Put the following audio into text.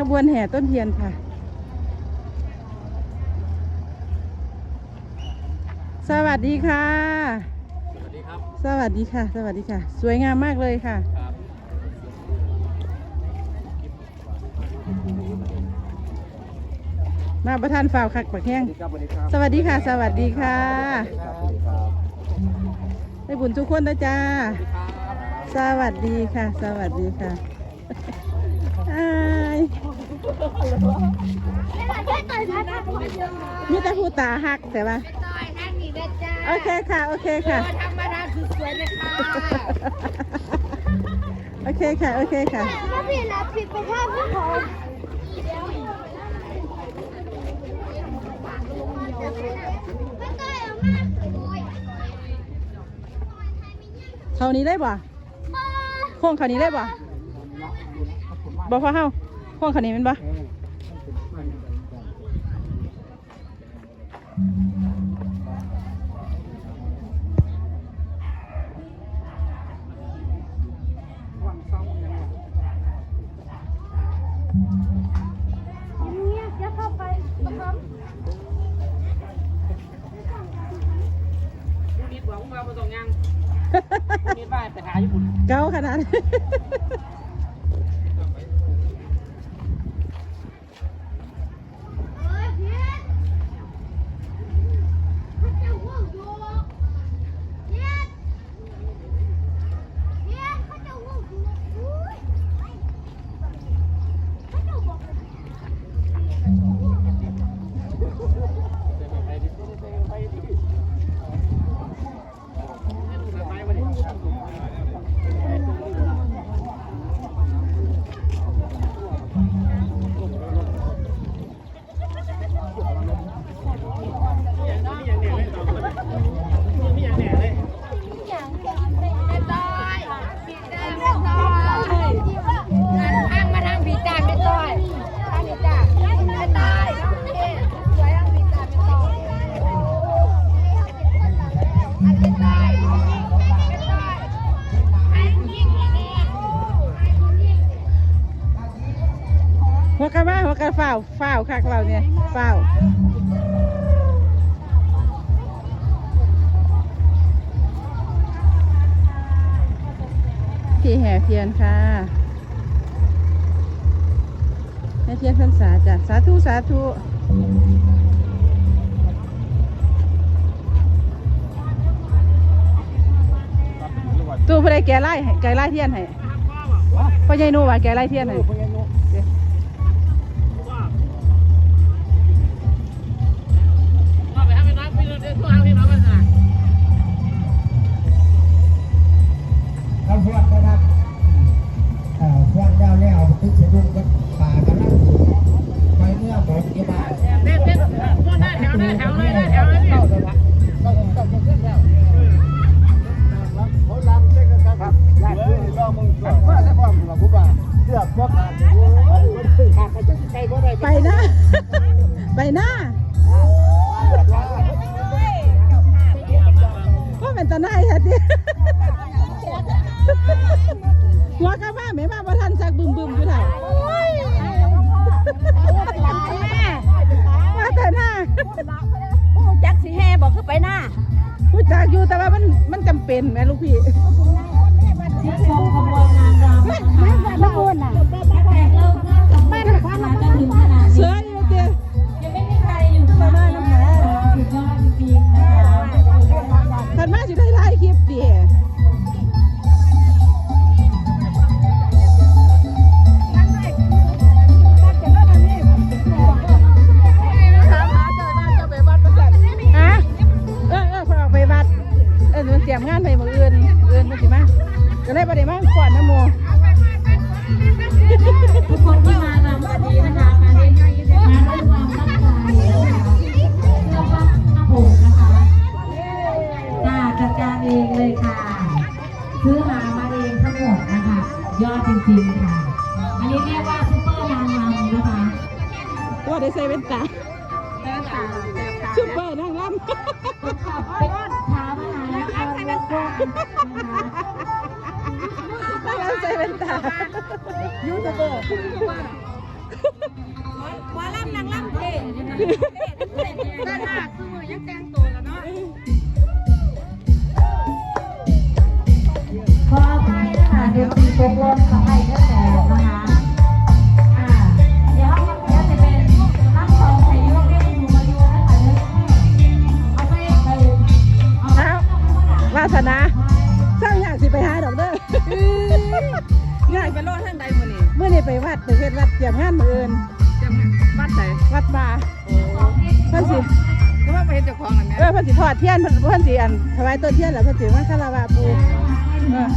ขบวนแห่ต้นเทียนค่ะ สวัสดีค่ะ สวัสดีครับ สวัสดีค่ะ สวัสดีค่ะ สวยงามมากเลยค่ะ ครับมาประทานฝ่าวคักปักแห้ง สวัสดีครับสวัสดีค่ะ สวัสดีค่ะ สวัสดีครับได้บุญทุกคนนะจ้า สวัสดีค่ะ สวัสดีค่ะอาย มีแต่ผู้ตาหักแต่ว่าโอเคค่ะ โอเคค่ะธรรมดาคือสวยเลยค่ะโอเคค่ะ โอเคค่ะถ้าพี่รับผิดไปภาพพี่ผมไม่ต้อยเอามาเขานี้ได้บ่โค้งเขานี้ได้บ่บ่พอเฮา โค้งเขานี้เป็นบ่เก้าขนาด กันมาหัวกันฝ้าวฝ้าวคักเราเนี่ยฝ้าวพี่แห่เทียนค่ะแห่เทียนพรรษาจ้ะสาธุสาธุตู้ผู้ใดแก่ไล่ให้แก่ไล่เทียนให้พ่อใหญ่หนูว่าแก่ไล่เทียนให้ เป็นแม่ลูกพี่ชมขบวนนางรำไม่ไม่ไม่อ้วนอะแต่เราบ้านนะคะเราจะถึงขนาดเสืนี้ออยู่เตี้ยยังไม่มีใครอยู่ที่บ้านน้ำแข็งสุดยอดจริงๆนะคะทันมาสิได้ไล่คลิปเตี้ย รียมงานไปมื้ออื่นอื่นมันสิมาก็เลยบ่ได้มาก่อนนะโมทุกคนที่มารำวันนี้นะคะมาด้วยมาด้วยความตั้งใจนะคะเพื่อพระพงนะคะจ้าจัดการเองเลยค่ะ ซื้อหามาเองทั้งหมดนะคะยอดจริงๆค่ะ อันนี้เรียกว่าซุปเปอร์นางรำนะคะว่าได้ใส่เป็นตาซุปเปอร์นางรำ และพวกนางรำใส่เป็นตายูทูบเบอร์หมอลำนางลำเทด้านหน้าคือมือยังแต่งตัวแล้วเนาะขอไปนะคะเดี๋ยวตีตกลงาสนาสร้างอยากสิไปหาดอกเด้ออยากไปรอดทางใดมื้อนี้เมื่อนี้ไปวัดไปเฮ็ดวัดเตรียมงานมื้ออื่นจำบ้านไหนวัดป่าโอ้เพิ่นสิคือว่าไปเห็นเจ้าของนั่นแหเออเพิ่นสิทอดเทียนเพิ่นเพิ่นสิอันถวายต้นเทียนแล้วเพิ่นสิมาคารวะปู่เออ